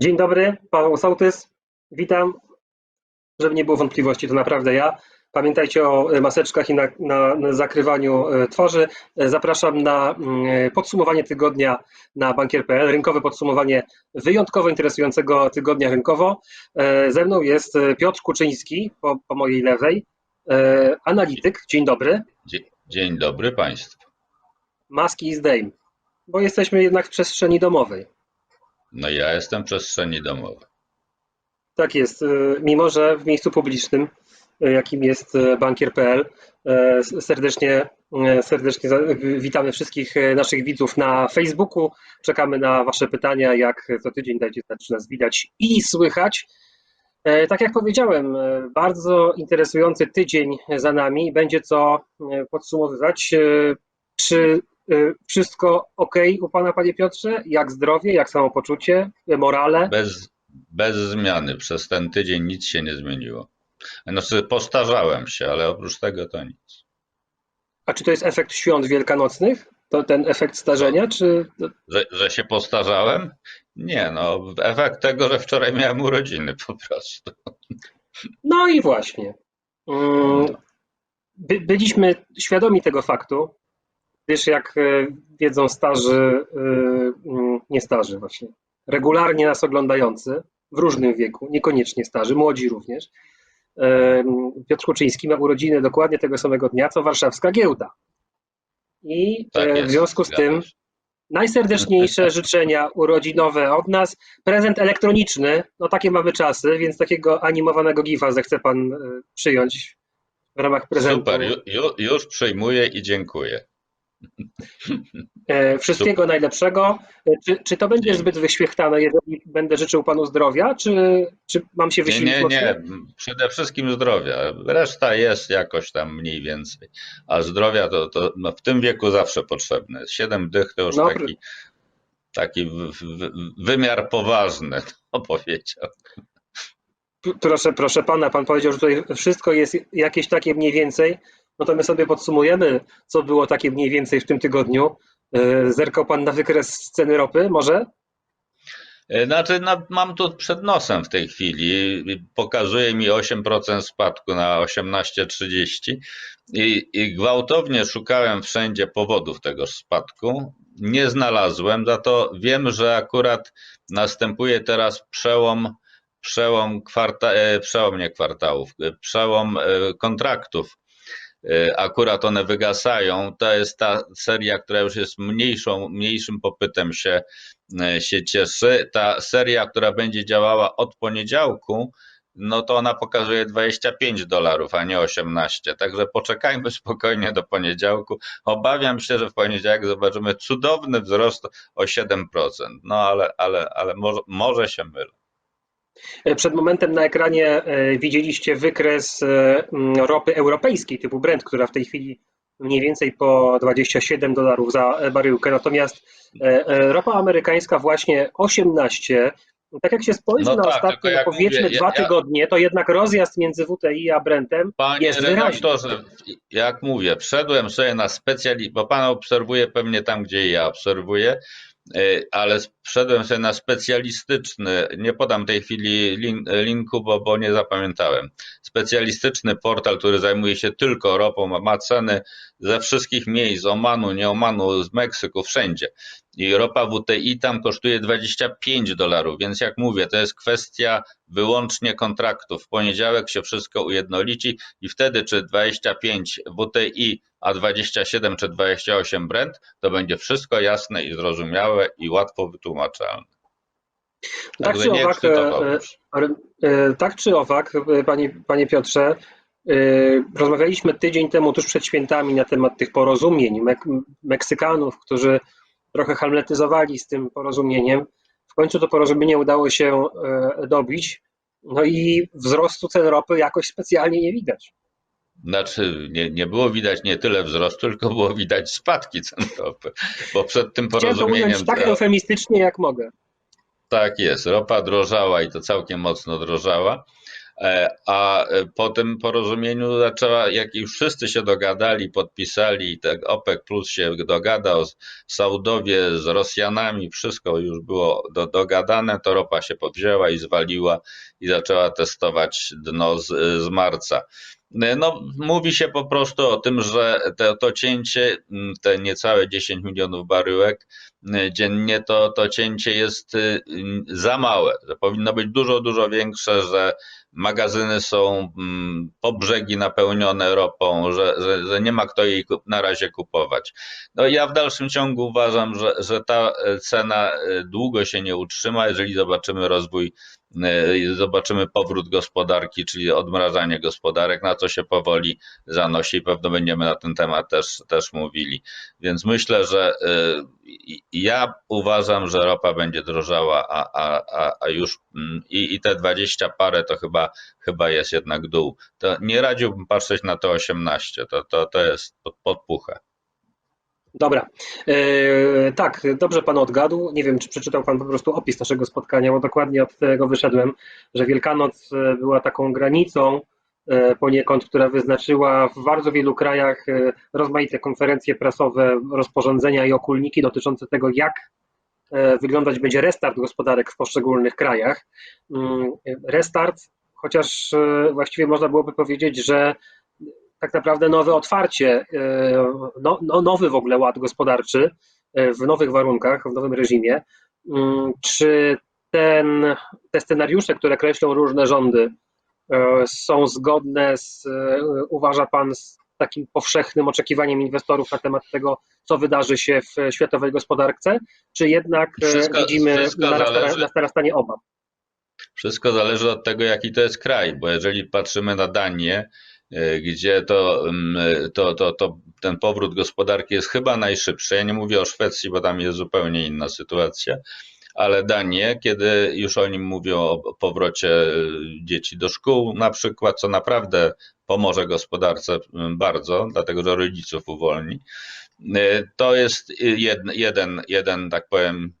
Dzień dobry, Paweł Sołtys. Witam. Żeby nie było wątpliwości, to naprawdę ja. Pamiętajcie o e, maseczkach i na, na, na zakrywaniu e, twarzy. E, Zapraszam na mm, podsumowanie tygodnia na bankier.pl. Rynkowe podsumowanie wyjątkowo interesującego tygodnia rynkowo. Ze mną jest Piotr Kuczyński po, po mojej lewej, analityk. Dzień dobry. Dzie- Dzień dobry Państwu. Maski i zdejm, bo jesteśmy jednak w przestrzeni domowej. No ja jestem w przestrzeni domowej. Tak jest, y, mimo że w miejscu publicznym, y, jakim jest y, bankier.pl, serdecznie, serdecznie witamy wszystkich naszych widzów na Facebooku. Czekamy na Wasze pytania, jak co tydzień dajcie znać, czy nas widać i słychać. E, Tak jak powiedziałem, e, bardzo interesujący tydzień za nami. Będzie co e, podsumowywać. E, Czy e, wszystko ok u Pana, Panie Piotrze? Jak zdrowie, jak samopoczucie, morale? Bez, bez zmiany. Przez ten tydzień nic się nie zmieniło. Znaczy postarzałem się, ale oprócz tego to nic. A czy to jest efekt świąt wielkanocnych? To ten efekt starzenia, czy Że, że się postarzałem? Nie, no efekt tego, że wczoraj miałem urodziny po prostu. No i właśnie. Mm, By, byliśmy świadomi tego faktu, gdyż jak e, wiedzą starzy, e, mm, nie starzy właśnie, regularnie nas oglądający, w różnym wieku, niekoniecznie starzy, młodzi również, e, Piotr Kuczyński ma urodziny dokładnie tego samego dnia, co warszawska giełda. I Tak w związku z tym najserdeczniejsze życzenia urodzinowe od nas. Prezent elektroniczny, no takie mamy czasy, więc takiego animowanego gifa zechce pan przyjąć w ramach prezentu. Super, ju, ju, już przyjmuję i dziękuję. E, Wszystkiego najlepszego. E, Czy, czy to będzie zbyt wyświechtane, jeżeli będę życzył panu zdrowia, czy, czy mam się Nie, wysilić nie, mocno? nie. Przede wszystkim zdrowia. Reszta jest jakoś tam mniej więcej. A zdrowia to, to no, w tym wieku zawsze potrzebne. Siedem dych to już No, taki, taki wymiar poważny, to powiedział. Proszę, proszę pana, pan powiedział, że tutaj wszystko jest jakieś takie mniej więcej. No to my sobie podsumujemy, co było takie mniej więcej w tym tygodniu. E, Zerkał pan na wykres ceny ropy, może? E, Znaczy, no, mam tu przed nosem w tej chwili, pokazuje mi 8% spadku na 18,30 i, i gwałtownie szukałem wszędzie powodów tego spadku. Nie znalazłem, za to wiem, że akurat następuje teraz przełom, przełom, kwarta, e, przełom nie kwartałów, przełom kontraktów. E, Akurat one wygasają. To jest ta seria, która już jest mniejszą, mniejszym popytem się e, się cieszy. Ta seria, która będzie działała od poniedziałku, no to ona pokazuje 25 dolarów, a nie 18. Także poczekajmy spokojnie do poniedziałku. Obawiam się, że w poniedziałek zobaczymy cudowny wzrost o 7%. No ale, ale, ale może, może się mylę. E, Przed momentem na ekranie e, widzieliście wykres e, ropy europejskiej typu Brent, która w tej chwili mniej więcej po 27 dolarów za baryłkę. Natomiast ropa amerykańska właśnie 18. Tak jak się spojrzy No na tak, ostatnie, jak powiedzmy, mówię, dwa ja- tygodnie, to jednak rozjazd między WTI a Brentem Panie jest wyraźny. redaktorze, jak mówię, wszedłem sobie na specjali, bo pan obserwuje pewnie tam, gdzie ja obserwuję, ale wszedłem sobie na specjalistyczny, nie podam tej chwili lin, linku, bo, bo nie zapamiętałem, specjalistyczny portal, który zajmuje się tylko ropą, ma ceny ze wszystkich miejsc, Omanu, nie Omanu, z Meksyku, wszędzie. I ropa WTI tam kosztuje 25 dolarów, więc jak mówię, to jest kwestia wyłącznie kontraktów. W poniedziałek się wszystko ujednolici i wtedy czy 25 WTI, a 27 czy 28 Brent, to będzie wszystko jasne i zrozumiałe i łatwo wytłumaczalne. Tak czy owak, e, ekscytowałbym się. Ale, e, Tak czy owak, e, panie, panie Piotrze, e, rozmawialiśmy tydzień temu, tuż przed świętami, na temat tych porozumień Mek Meksykanów, którzy trochę hamletyzowali z tym porozumieniem. W końcu to porozumienie udało się e, dobić, no i wzrostu cen ropy jakoś specjalnie nie widać. Znaczy, nie, nie było widać nie tyle wzrostu, tylko było widać spadki cen ropy, bo przed tym Chciałem to porozumieniem ująć tak eufemistycznie, jak mogę. Tak jest, ropa drożała i to całkiem mocno drożała, E, A e, po tym porozumieniu zaczęła, jak już wszyscy się dogadali, podpisali, tak OPEC Plus się dogadał, Saudowie z Rosjanami, wszystko już było do, dogadane, to ropa się powzięła i zwaliła i zaczęła testować dno z, z marca. No, mówi się po prostu o tym, że to, to cięcie, te niecałe 10 milionów baryłek dziennie, to, to cięcie jest y, za małe, że powinno być dużo, dużo większe, że magazyny są mm, po brzegi napełnione ropą, że, że, że nie ma kto jej na razie kupować. No ja w dalszym ciągu uważam, że, że ta e, cena e, długo się nie utrzyma, jeżeli zobaczymy rozwój, zobaczymy powrót gospodarki, czyli odmrażanie gospodarek, na co się powoli zanosi i pewno będziemy na ten temat też, też mówili. Więc myślę, że i- ja uważam, że ropa będzie drożała, a, a, a, już mm, i, i te 20 parę to chyba, chyba jest jednak dół. To nie radziłbym patrzeć na te 18, to, to, to jest pod, podpuchę. Dobra. E, tak, dobrze pan odgadł. Nie wiem, czy przeczytał pan po prostu opis naszego spotkania, bo dokładnie od tego wyszedłem, że Wielkanoc e, była taką granicą e, poniekąd, która wyznaczyła w bardzo wielu krajach e, rozmaite konferencje prasowe, rozporządzenia i okulniki dotyczące tego, jak wyglądać będzie restart gospodarek w poszczególnych krajach. Mm, Restart, chociaż właściwie można byłoby powiedzieć, że tak naprawdę nowe otwarcie, e, no, no, nowy w ogóle ład gospodarczy e, w nowych warunkach, w nowym reżimie. Mm, Czy ten, te scenariusze, które kreślą różne rządy, e, są zgodne z, uważa Pan, z takim powszechnym oczekiwaniem inwestorów na temat tego, co wydarzy się w światowej gospodarce, czy jednak Wszystko- widzimy wszystko narastanie obaw? Wszystko zależy od tego, jaki to jest kraj, bo jeżeli patrzymy na Danię, gdzie to, mm, to, to, to ten powrót gospodarki jest chyba najszybszy. Ja nie mówię o Szwecji, bo tam jest zupełnie inna sytuacja, ale Danię, kiedy już o nim mówią o powrocie y, dzieci do szkół, na przykład, co naprawdę pomoże gospodarce y, bardzo, dlatego że rodziców uwolni, y, to jest jeden, jeden, jeden tak powiem,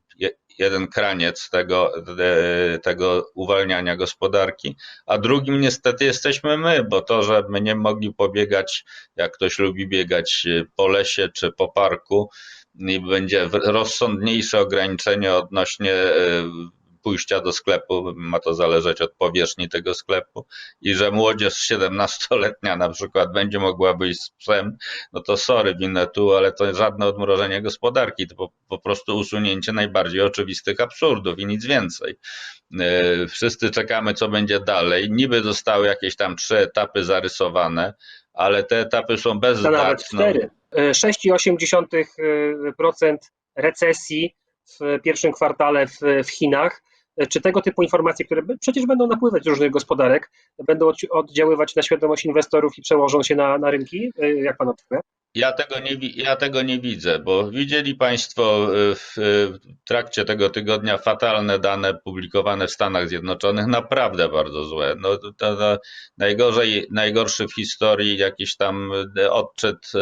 jeden kraniec tego, te- tego uwalniania gospodarki, a drugim niestety jesteśmy my, bo to, że my nie mogli pobiegać, jak ktoś lubi biegać y, po lesie czy po parku, i będzie rozsądniejsze ograniczenie odnośnie y, pójścia do sklepu, ma to zależeć od powierzchni tego sklepu i że młodzież 17-letnia na przykład będzie mogła wyjść z psem, no to sorry, winę tu, ale to żadne odmrożenie gospodarki, to po, po prostu usunięcie najbardziej oczywistych absurdów i nic więcej. E, Wszyscy czekamy, co będzie dalej. Niby zostały jakieś tam trzy etapy zarysowane, ale te etapy są bez To nawet cztery. E, 6,8% recesji w pierwszym kwartale w, w Chinach. E, Czy tego typu informacje, które przecież będą napływać z różnych gospodarek, będą oddziaływać na świadomość inwestorów i przełożą się na, na rynki? E, Jak pan odczuwa? Ja tego, nie, ja tego nie widzę, bo widzieli Państwo y, w, y, w trakcie tego tygodnia fatalne dane publikowane w Stanach Zjednoczonych, naprawdę bardzo złe. No, to, to najgorzej, najgorszy w historii jakiś tam y, odczyt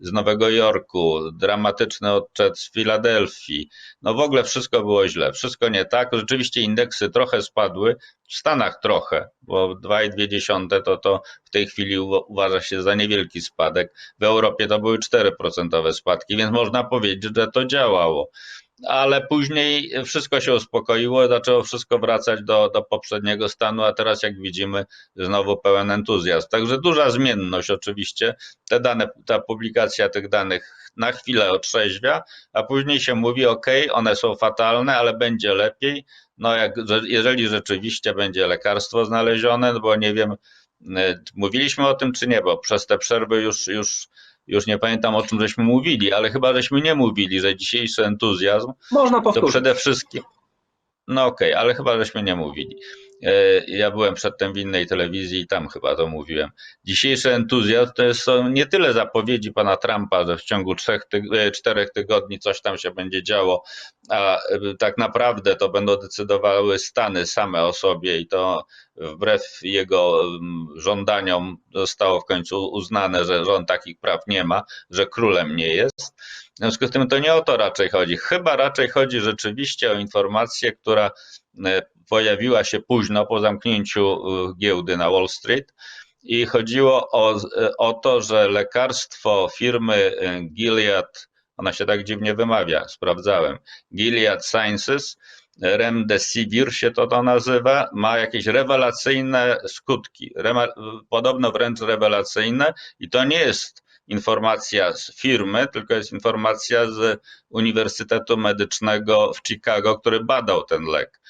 z Nowego Jorku, dramatyczny odczyt z Filadelfii. No w ogóle wszystko było źle, wszystko nie tak. Rzeczywiście indeksy trochę spadły, w Stanach trochę, bo 2,2 to, to w tej chwili uważa się za niewielki spadek. W Europie to były 4% spadki, więc można powiedzieć, że to działało. Ale później wszystko się uspokoiło, zaczęło wszystko wracać do, do poprzedniego stanu, a teraz, jak widzimy, znowu pełen entuzjazm. Także duża zmienność, oczywiście. Te dane, ta publikacja tych danych na chwilę otrzeźwia, a później się mówi: OK, one są fatalne, ale będzie lepiej. No, jak, że- jeżeli rzeczywiście będzie lekarstwo znalezione, no bo nie wiem, y, mówiliśmy o tym czy nie, bo przez te przerwy już, już, już nie pamiętam o czym żeśmy mówili, ale chyba żeśmy nie mówili, że dzisiejszy entuzjazm Można to powtórzyć. przede wszystkim. No okej, ale chyba żeśmy nie mówili. E, Ja byłem przedtem w innej telewizji i tam chyba to mówiłem. Dzisiejszy entuzjazm to są nie tyle zapowiedzi pana Trumpa, że w ciągu trzech, e, czterech tygodni coś tam się będzie działo, a e, tak naprawdę to będą decydowały Stany same o sobie i to wbrew jego mm, żądaniom zostało w końcu uznane, że, on takich praw nie ma, że królem nie jest. W związku z tym to nie o to raczej chodzi. Chyba raczej chodzi rzeczywiście o informację, która e, pojawiła się późno po zamknięciu e, giełdy na Wall Street. I chodziło o, e, o to, że lekarstwo firmy Gilead, ona się tak dziwnie wymawia, sprawdzałem, Gilead Sciences, Remdesivir się to, to nazywa, ma jakieś rewelacyjne skutki, podobno wręcz rewelacyjne i to nie jest informacja z firmy, tylko jest informacja z Uniwersytetu Medycznego w Chicago, który badał ten lek.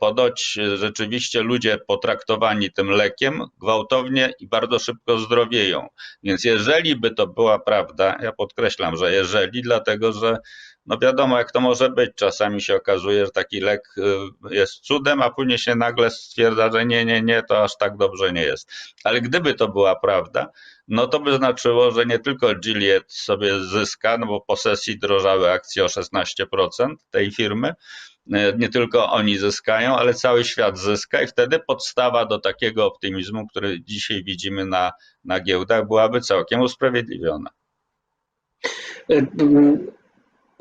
Podoć rzeczywiście ludzie potraktowani tym lekiem gwałtownie i bardzo szybko zdrowieją. Więc jeżeli by to była prawda, ja podkreślam, że jeżeli, dlatego że no wiadomo, jak to może być. Czasami się okazuje, że taki lek y, jest cudem, a później się nagle stwierdza, że nie, nie, nie, to aż tak dobrze nie jest. Ale gdyby to była prawda, no to by znaczyło, że nie tylko Gilead sobie zyska, no bo po sesji drożały akcje o 16% tej firmy, y, nie tylko oni zyskają, ale cały świat zyska i wtedy podstawa do takiego optymizmu, który dzisiaj widzimy na, na giełdach, byłaby całkiem usprawiedliwiona.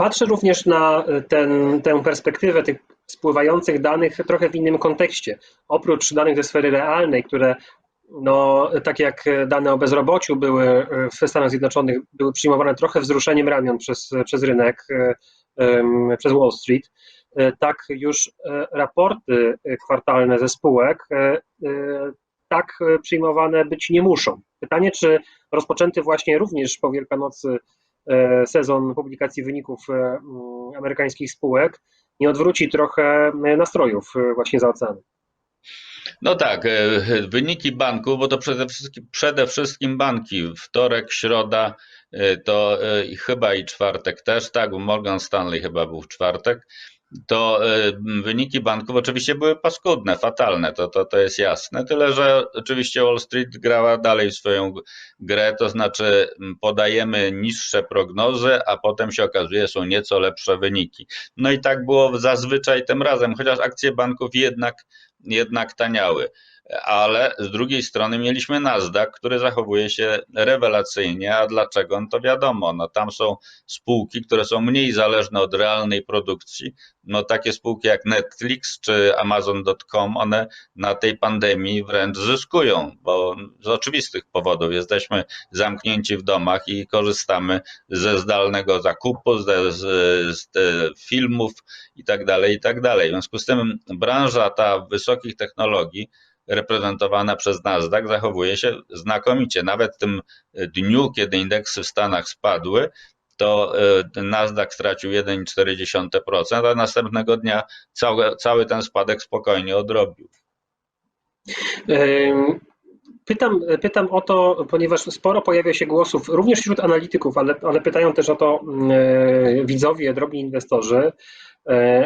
Y, Patrzę również na e, ten, tę perspektywę tych spływających danych trochę w innym kontekście. Oprócz danych ze sfery realnej, które no, tak jak dane o bezrobociu były e, w Stanach Zjednoczonych, były przyjmowane trochę wzruszeniem ramion przez, przez rynek, e, przez Wall Street, tak już raporty kwartalne ze spółek tak przyjmowane być nie muszą. Pytanie, czy rozpoczęty właśnie również po Wielkanocy sezon publikacji wyników e, mm, amerykańskich spółek nie odwróci trochę e, nastrojów właśnie za oceanem. No tak, wyniki banków, bo to przede wszystkim, przede wszystkim banki. Wtorek, środa, to chyba i czwartek też, tak, Morgan Stanley chyba był w czwartek to e, wyniki banków oczywiście były paskudne, fatalne, to, to, to jest jasne. Tyle, że oczywiście Wall Street grała dalej swoją grę, to znaczy podajemy niższe prognozy, a potem się okazuje, są nieco lepsze wyniki. No i tak było zazwyczaj tym razem, chociaż akcje banków jednak, jednak taniały ale z drugiej strony mieliśmy Nasdaq, który zachowuje się rewelacyjnie, a dlaczego? No to wiadomo, no tam są spółki, które są mniej zależne od realnej produkcji, no takie spółki jak Netflix czy Amazon.com, one na tej pandemii wręcz zyskują, bo z oczywistych powodów jesteśmy zamknięci w domach i korzystamy ze zdalnego zakupu, z, z, z filmów i tak dalej, i tak. W związku z tym branża ta wysokich technologii reprezentowana przez Nasdaq zachowuje się znakomicie. Nawet w tym dniu, kiedy indeksy w Stanach spadły, to e, Nasdaq stracił 1,4%, a następnego dnia cały, cały ten spadek spokojnie odrobił. Pytam, pytam o to, ponieważ sporo pojawia się głosów, również wśród analityków, ale, ale pytają też o to mm, e, widzowie, drobni inwestorzy, E,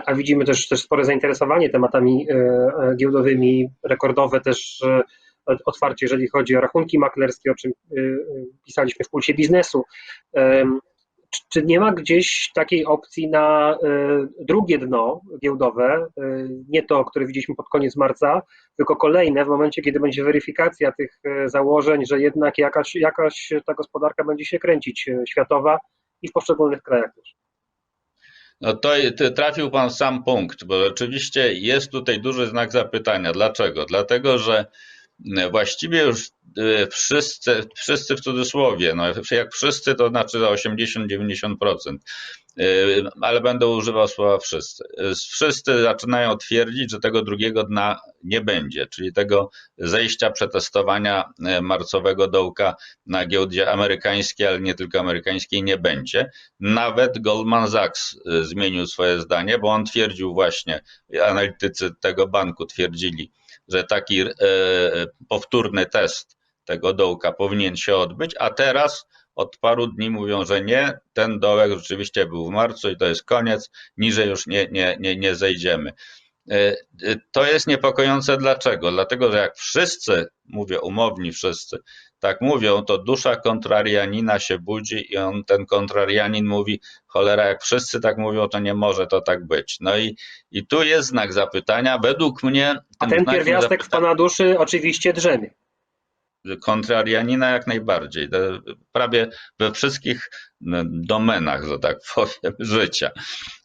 a widzimy też, też spore zainteresowanie tematami e, e, giełdowymi, rekordowe też otwarcie, jeżeli chodzi o rachunki maklerskie, o czym pisaliśmy w pulsie biznesu. Czy nie ma gdzieś takiej opcji na drugie dno giełdowe, nie to, które widzieliśmy pod koniec marca, tylko kolejne w momencie, kiedy będzie weryfikacja tych założeń, że jednak jakaś, jakaś ta gospodarka będzie się kręcić światowa i w poszczególnych krajach też? No to trafił pan w sam punkt, bo rzeczywiście jest tutaj duży znak zapytania. Dlaczego? Dlatego, że właściwie już wszyscy, wszyscy w cudzysłowie, no jak wszyscy to znaczy 80-90%, Yy, ale będę używał słowa wszyscy. Wszyscy zaczynają twierdzić, że tego drugiego dna nie będzie, czyli tego zejścia przetestowania yy, marcowego dołka na giełdzie amerykańskiej, ale nie tylko amerykańskiej nie będzie. Nawet Goldman Sachs zmienił swoje zdanie, bo on twierdził właśnie, analitycy tego banku twierdzili, że taki powtórny test tego dołka powinien się odbyć, a teraz od paru dni mówią, że nie, ten dołek rzeczywiście był w marcu i to jest koniec, niżej już nie, nie, nie, nie zejdziemy. E, e, to jest niepokojące dlaczego? Dlatego, że jak wszyscy, mówię umowni wszyscy, tak mówią, to dusza kontrarianina się budzi i on, ten kontrarianin mówi, cholera, jak wszyscy tak mówią, to nie może to tak być. No i, i tu jest znak zapytania. Według mnie A ten pierwiastek w pana duszy oczywiście drzemie. Kontrarianina jak najbardziej. Prawie we wszystkich no, domenach, że tak powiem, życia.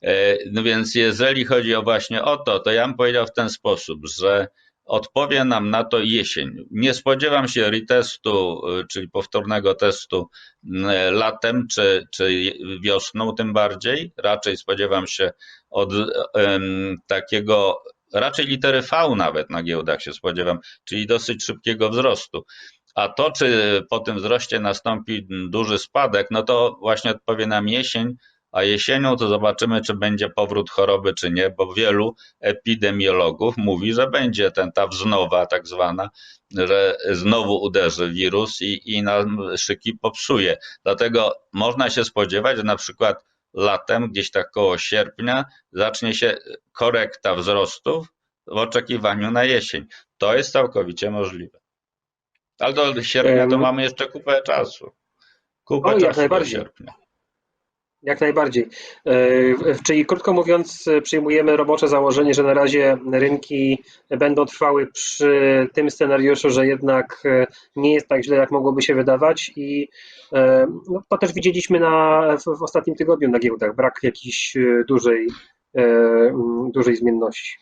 E, No więc jeżeli chodzi o właśnie o to, to ja bym powiedział w ten sposób, że odpowie nam na to jesień. Nie spodziewam się retestu, y, czyli powtórnego testu m, latem czy, czy wiosną tym bardziej. Raczej spodziewam się od em, takiego, raczej litery V nawet na giełdach się spodziewam, czyli dosyć szybkiego wzrostu. A to, czy po tym wzroście nastąpi duży spadek, no to właśnie odpowie nam jesień, a jesienią to zobaczymy, czy będzie powrót choroby, czy nie, bo wielu epidemiologów mówi, że będzie ten, ta wznowa tak zwana, że znowu uderzy wirus i, i nam szyki popsuje. Dlatego można się spodziewać, że na przykład latem, gdzieś tak koło sierpnia, zacznie się korekta wzrostów w oczekiwaniu na jesień. To jest całkowicie możliwe. Ale do sierpnia to mamy jeszcze kupę czasu. Kupę O, czasu do sierpnia. Jak najbardziej. E, Czyli krótko mówiąc, e, przyjmujemy robocze założenie, że na razie rynki będą trwały przy tym scenariuszu, że jednak e, nie jest tak źle, jak mogłoby się wydawać i no, to też widzieliśmy na, w, ostatnim tygodniu na giełdach, brak jakiejś dużej, dużej zmienności.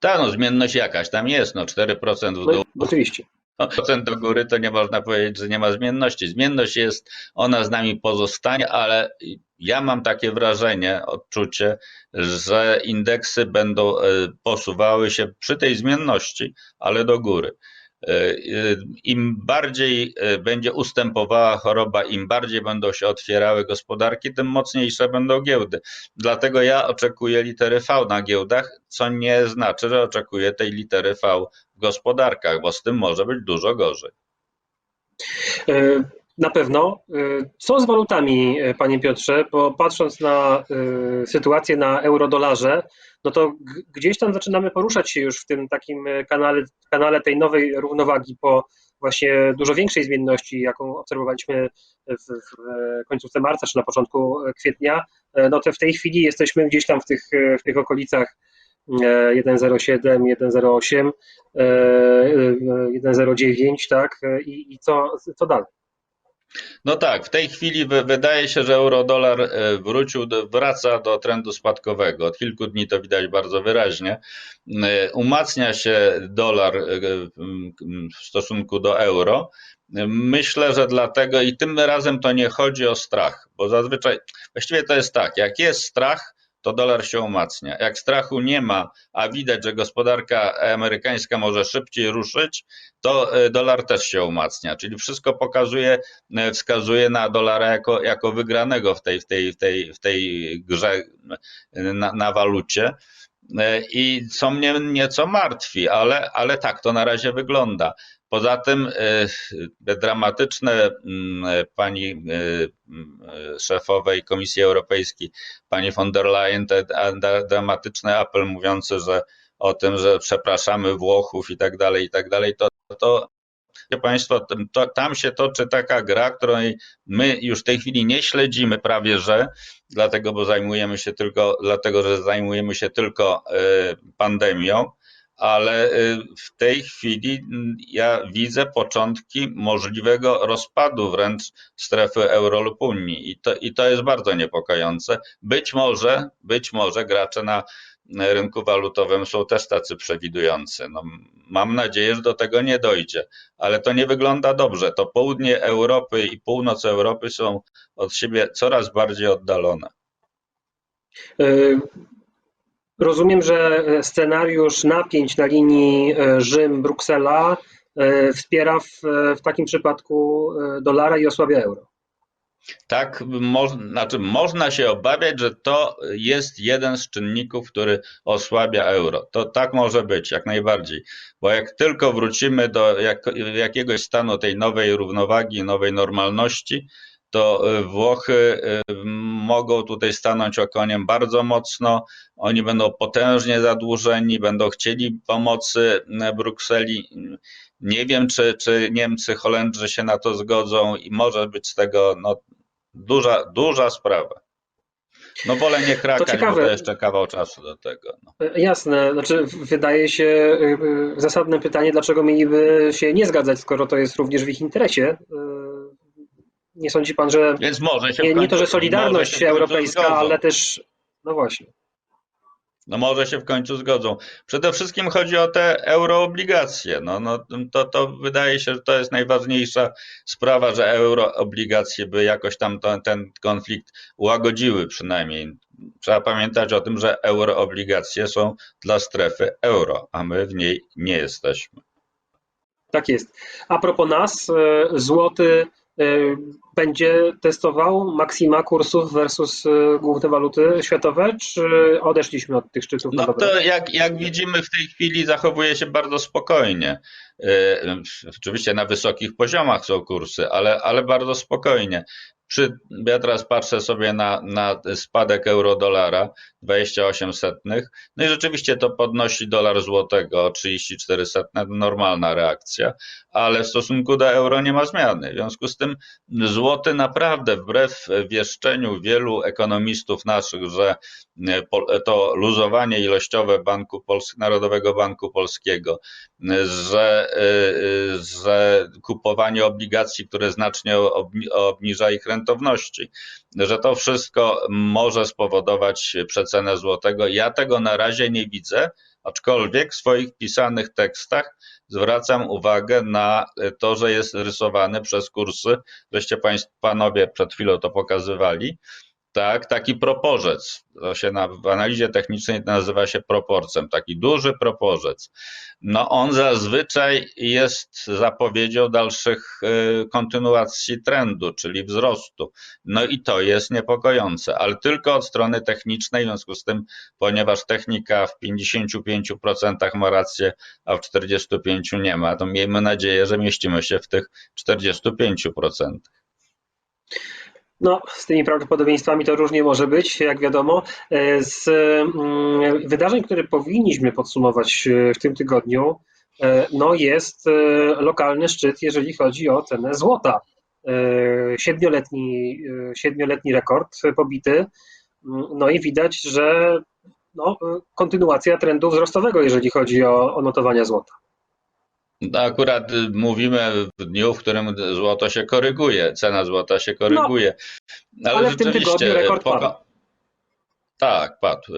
Ta no, zmienność jakaś tam jest, no 4% w No, dół, oczywiście. Procent do góry, to nie można powiedzieć, że nie ma zmienności. Zmienność jest, ona z nami pozostanie, ale ja mam takie wrażenie, odczucie, że indeksy będą e, posuwały się przy tej zmienności, ale do góry. E, e, Im bardziej e, będzie ustępowała choroba, im bardziej będą się otwierały gospodarki, tym mocniejsze będą giełdy. Dlatego ja oczekuję litery V na giełdach, co nie znaczy, że oczekuję tej litery V w gospodarkach, bo z tym może być dużo gorzej. Na pewno. E, Co z walutami, e, panie Piotrze? Bo patrząc na e, sytuację na euro-dolarze, no to gdzieś tam zaczynamy poruszać się już w tym takim kanale, kanale tej nowej równowagi po właśnie dużo większej zmienności, jaką obserwowaliśmy w, w końcówce marca czy na początku kwietnia. No to w tej chwili jesteśmy gdzieś tam w tych, w tych okolicach e, 1,07, 1,08, e, e, 1,09, tak? I, i co, co dalej? No tak, w tej chwili wy- wydaje się, że euro-dolar e, wrócił, wraca do trendu spadkowego. Od kilku dni to widać bardzo wyraźnie. E, Umacnia się dolar e, w stosunku do euro. Myślę, że dlatego i tym razem to nie chodzi o strach, bo zazwyczaj, właściwie to jest tak, jak jest strach, to dolar się umacnia. Jak strachu nie ma, a widać, że gospodarka amerykańska może szybciej ruszyć, to e, dolar też się umacnia. Czyli wszystko pokazuje, e, wskazuje na dolara jako, jako wygranego w tej, w tej, w tej, w tej grze e, na, na walucie. I co mnie nieco martwi, ale, ale tak to na razie wygląda. Poza tym e, dramatyczne mm, e, pani e, mm, szefowej Komisji Europejskiej, pani von der Leyen, te a, da- dramatyczny apel mówiący, że o tym, że przepraszamy Włochów i tak dalej, i tak dalej, to, to Państwo, to, tam się toczy taka gra, której my już w tej chwili nie śledzimy prawie, że dlatego, bo zajmujemy się tylko, dlatego, że zajmujemy się tylko pandemią, ale e, w tej chwili m, ja widzę początki możliwego rozpadu wręcz strefy euro lub Unii i to, i to jest bardzo niepokojące. Być może, być może gracze na rynku walutowym są też tacy przewidujący. No, mam nadzieję, że do tego nie dojdzie, ale to nie wygląda dobrze. To południe Europy i północ Europy są od siebie coraz bardziej oddalone. E, Rozumiem, że scenariusz napięć na linii e, Rzym-Bruksela e, wspiera w, w takim przypadku e, dolara i osłabia euro. Tak, mo, znaczy można się obawiać, że to jest jeden z czynników, który osłabia euro. To tak może być, jak najbardziej. Bo jak tylko wrócimy do jak, jakiegoś stanu tej nowej równowagi, nowej normalności, to y, Włochy y, mogą tutaj stanąć okoniem bardzo mocno. Oni będą potężnie zadłużeni, będą chcieli pomocy y, Brukseli. Nie wiem, czy, czy Niemcy, Holendrzy się na to zgodzą i może być z tego no, duża, duża sprawa. No wolę nie krakać, bo ciekawe. to jeszcze kawał czasu do tego. No. E, Jasne, znaczy wydaje się y, y, zasadne pytanie, dlaczego mieliby się nie zgadzać, skoro to jest również w ich interesie. Nie sądzi pan, że Więc może się w nie, nie końcu, to, że może solidarność się w końcu europejska, zgodzą. ale też, no właśnie. No może się w końcu zgodzą. Przede wszystkim chodzi o te euroobligacje. No, no, to, to wydaje się, że to jest najważniejsza sprawa, że euroobligacje by jakoś tam to, ten konflikt ułagodziły przynajmniej. Trzeba pamiętać o tym, że euroobligacje są dla strefy euro, a my w niej nie jesteśmy. Tak jest. A propos nas, e, złoty będzie testował maksima kursów versus e, główne waluty światowe, czy odeszliśmy od tych szczytów No to jak, jak widzimy w tej chwili zachowuje się bardzo spokojnie. E, Oczywiście na wysokich poziomach są kursy, ale, ale bardzo spokojnie. Przy, ja teraz patrzę sobie na, na spadek euro-dolara 28 setnych, no i rzeczywiście to podnosi dolar złotego o 34 setne, normalna reakcja, ale w stosunku do euro nie ma zmiany. W związku z tym złoty naprawdę wbrew wieszczeniu wielu ekonomistów naszych, że e, po- to luzowanie ilościowe Banku Pols- Narodowego Banku Polskiego, e, że, e, e, że kupowanie obligacji, które znacznie obni- obniża ich rentowności, że to wszystko może spowodować przecenę złotego. Ja tego na razie nie widzę, aczkolwiek w swoich pisanych tekstach zwracam uwagę na to, że jest rysowany przez kursy, żeście panowie przed chwilą to pokazywali, tak, taki proporzec. To się na, w analizie technicznej nazywa się proporcem, taki duży proporzec. No on zazwyczaj jest zapowiedzią dalszych y, kontynuacji trendu, czyli wzrostu. No i to jest niepokojące, ale tylko od strony technicznej, w związku z tym, ponieważ technika w 55% ma rację, a w 45% nie ma, to miejmy nadzieję, że mieścimy się w tych 45%. No, z tymi prawdopodobieństwami to różnie może być, jak wiadomo. E, Z mm, wydarzeń, które powinniśmy podsumować e, w tym tygodniu, e, no jest lokalny szczyt, jeżeli chodzi o cenę złota. Siedmioletni, siedmioletni rekord pobity. Mm, No i widać, że no, kontynuacja trendu wzrostowego, jeżeli chodzi o, o notowania złota. No akurat y, mówimy w dniu, w którym złoto się koryguje, cena złota się koryguje. Ale, No, ale w tym tygodniu rekord poko- padł. Tak, padł.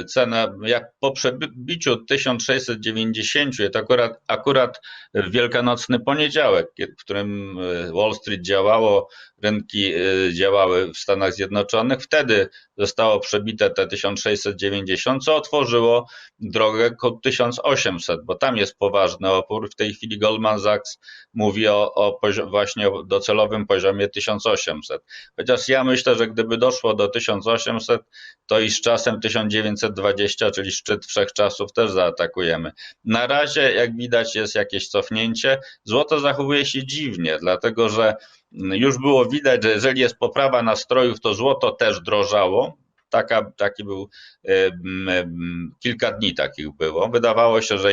Y, Cena, jak po przebiciu 1690, to akurat, akurat w wielkanocny poniedziałek, w którym y, Wall Street działało, rynki y, działały w Stanach Zjednoczonych, wtedy zostało przebite te 1690, co otworzyło drogę ku 1800, bo tam jest poważny opór. W tej chwili Goldman Sachs mówi o, o właśnie o docelowym poziomie 1800. Chociaż ja myślę, że gdyby doszło do 1800, to i z czasem 1920, czyli szczyt wszechczasów też zaatakujemy. Na razie, jak widać, jest jakieś cofnięcie. Złoto zachowuje się dziwnie, dlatego że już było widać, że jeżeli jest poprawa nastrojów, to złoto też drożało. Taka, taki był, e, m, kilka dni takich było. Wydawało się, że,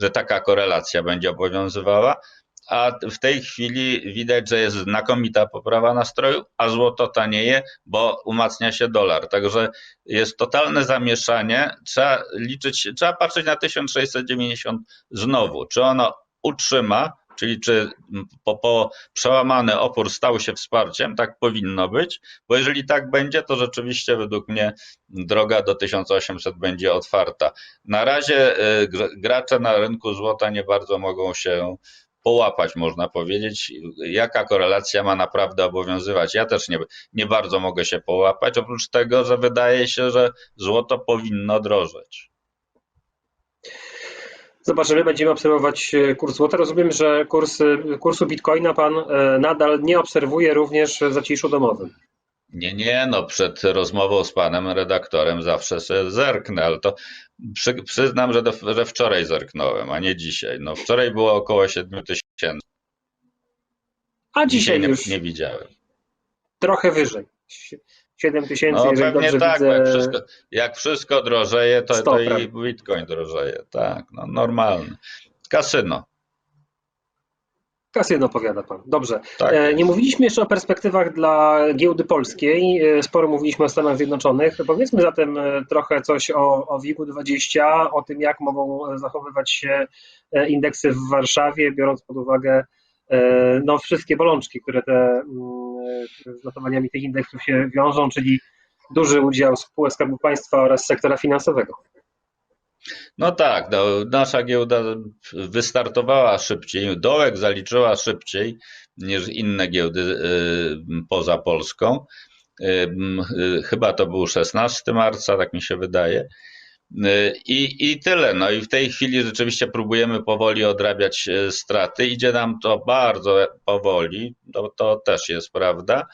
że taka korelacja będzie obowiązywała, a w tej chwili widać, że jest znakomita poprawa nastroju, a złoto tanieje, bo umacnia się dolar. Także jest totalne zamieszanie. Trzeba liczyć, trzeba patrzeć na 1690 znowu. Czy ono utrzyma, czyli czy po, po przełamany opór stał się wsparciem, tak powinno być, bo jeżeli tak będzie, to rzeczywiście według mnie droga do 1800 będzie otwarta. Na razie y, gr- gracze na rynku złota nie bardzo mogą się połapać, można powiedzieć, jaka korelacja ma naprawdę obowiązywać. Ja też nie, nie bardzo mogę się połapać, oprócz tego, że wydaje się, że złoto powinno drożeć. Zobaczymy, będziemy obserwować e, kurs złota. Rozumiem, że kurs, e, kursu bitcoina pan e, nadal nie obserwuje również w zaciszu domowym. Nie, nie, no przed rozmową z panem redaktorem zawsze sobie zerknę, ale to przy, przyznam, że, do, że wczoraj zerknąłem, a nie dzisiaj. No wczoraj było około 7 tysięcy, A dzisiaj dzisiaj nie, już nie widziałem. trochę wyżej. 7 tysięcy, No jeżeli pewnie tak, widzę. jak wszystko, jak wszystko drożeje, to, to i bitcoin drożeje, tak, no normalne. Kasyno. Kasyno, powiada pan. Dobrze. Tak. E, Nie mówiliśmy jeszcze o perspektywach dla giełdy polskiej. E, Sporo mówiliśmy o Stanach Zjednoczonych. Powiedzmy zatem e, trochę coś o, o WIG-20, o tym, jak mogą zachowywać się indeksy w Warszawie, biorąc pod uwagę no, wszystkie bolączki, które te, mm, z notowaniami tych indeksów się wiążą, czyli duży udział spółek Skarbu Państwa oraz sektora finansowego. No tak, no, nasza giełda wystartowała szybciej, dołek zaliczyła szybciej niż inne giełdy y, poza Polską. Y, y, Chyba to był 16 marca, tak mi się wydaje. Y, I, I tyle. No i w tej chwili rzeczywiście próbujemy powoli odrabiać y, straty. Idzie nam to bardzo powoli, to, to też jest prawda.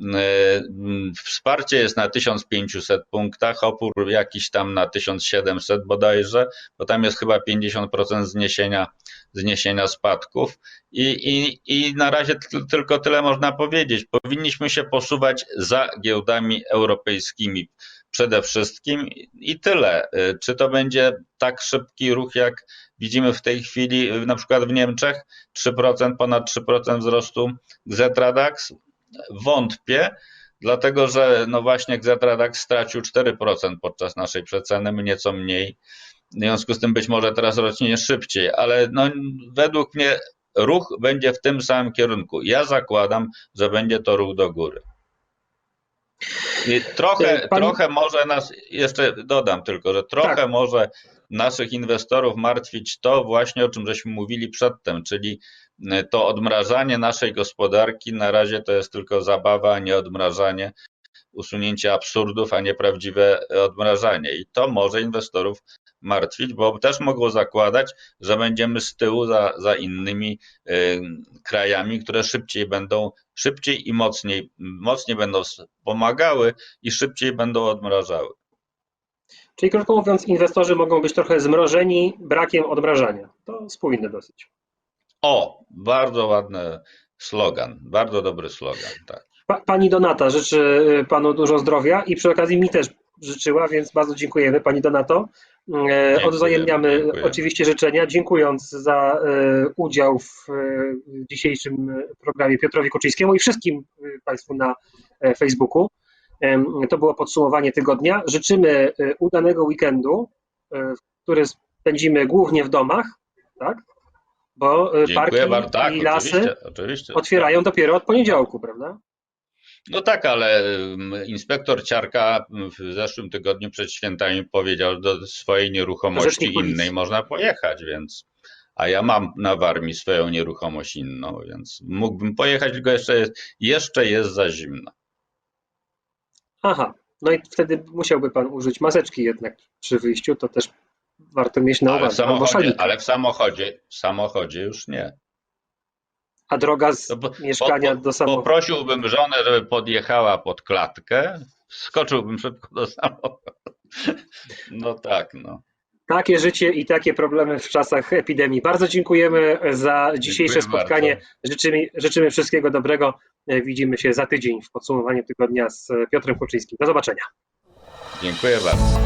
Y, Wsparcie jest na 1500 punktach, opór jakiś tam na 1700 bodajże, bo tam jest chyba 50% zniesienia, zniesienia spadków. I, i, I na razie tylko tyle można powiedzieć. Powinniśmy się posuwać za giełdami europejskimi przede wszystkim i tyle. Y, Czy to będzie tak szybki ruch, jak widzimy w tej chwili, y, na przykład w Niemczech, 3%, ponad 3% wzrostu Xetradax? Wątpię, dlatego że no właśnie Xetradax stracił 4% podczas naszej przeceny, nieco mniej. W związku z tym być może teraz rośnie szybciej, ale no, według mnie ruch będzie w tym samym kierunku. Ja zakładam, że będzie to ruch do góry. I trochę, Pan- trochę może nas, jeszcze dodam tylko, że trochę Tak. może naszych inwestorów martwić to właśnie, o czym żeśmy mówili przedtem, czyli e, to odmrażanie naszej gospodarki na razie to jest tylko zabawa, a nie odmrażanie, usunięcie absurdów, a nie prawdziwe odmrażanie. I to może inwestorów martwić, bo też mogą zakładać, że będziemy z tyłu za, za innymi y, krajami, które szybciej będą, szybciej i mocniej, mocniej będą pomagały i szybciej będą odmrażały. Czyli krótko mówiąc, inwestorzy mogą być trochę zmrożeni brakiem odmrażania. To spójne dosyć. O, bardzo ładny slogan, bardzo dobry slogan, tak. Pa, pani Donata życzy panu dużo zdrowia i przy okazji mi też życzyła, więc bardzo dziękujemy pani Donato. E, Odwzajemniamy dziękuję. oczywiście życzenia, dziękując za e, udział w e, dzisiejszym programie Piotrowi Kuczyńskiemu i wszystkim państwu na Facebooku. To było podsumowanie tygodnia. Życzymy udanego weekendu, który spędzimy głównie w domach, tak? Bo e, parki Dziękuję bardzo. Tak, i lasy oczywiście, oczywiście. otwierają dopiero od poniedziałku, prawda? No tak, ale ym, inspektor Ciarka w zeszłym tygodniu przed świętami powiedział, że do swojej nieruchomości innej można pojechać, więc. A ja mam na Warmii swoją nieruchomość inną, więc mógłbym pojechać, tylko jeszcze jest, jeszcze jest za zimno. Aha, no i wtedy musiałby pan użyć maseczki jednak przy wyjściu, to też warto mieć na Ale w uwadze. Samochodzie, ale w samochodzie, w samochodzie już nie. A droga z po- mieszkania po- do samochodu. Poprosiłbym żonę, żeby podjechała pod klatkę, skoczyłbym szybko do samochodu. No tak, no. Takie życie i takie problemy w czasach epidemii. Bardzo dziękujemy za dzisiejsze Dziękuję spotkanie. bardzo. Życzymy, życzymy wszystkiego dobrego. Widzimy się za tydzień w podsumowaniu tygodnia z Piotrem Kuczyńskim. Do zobaczenia. Dziękuję bardzo.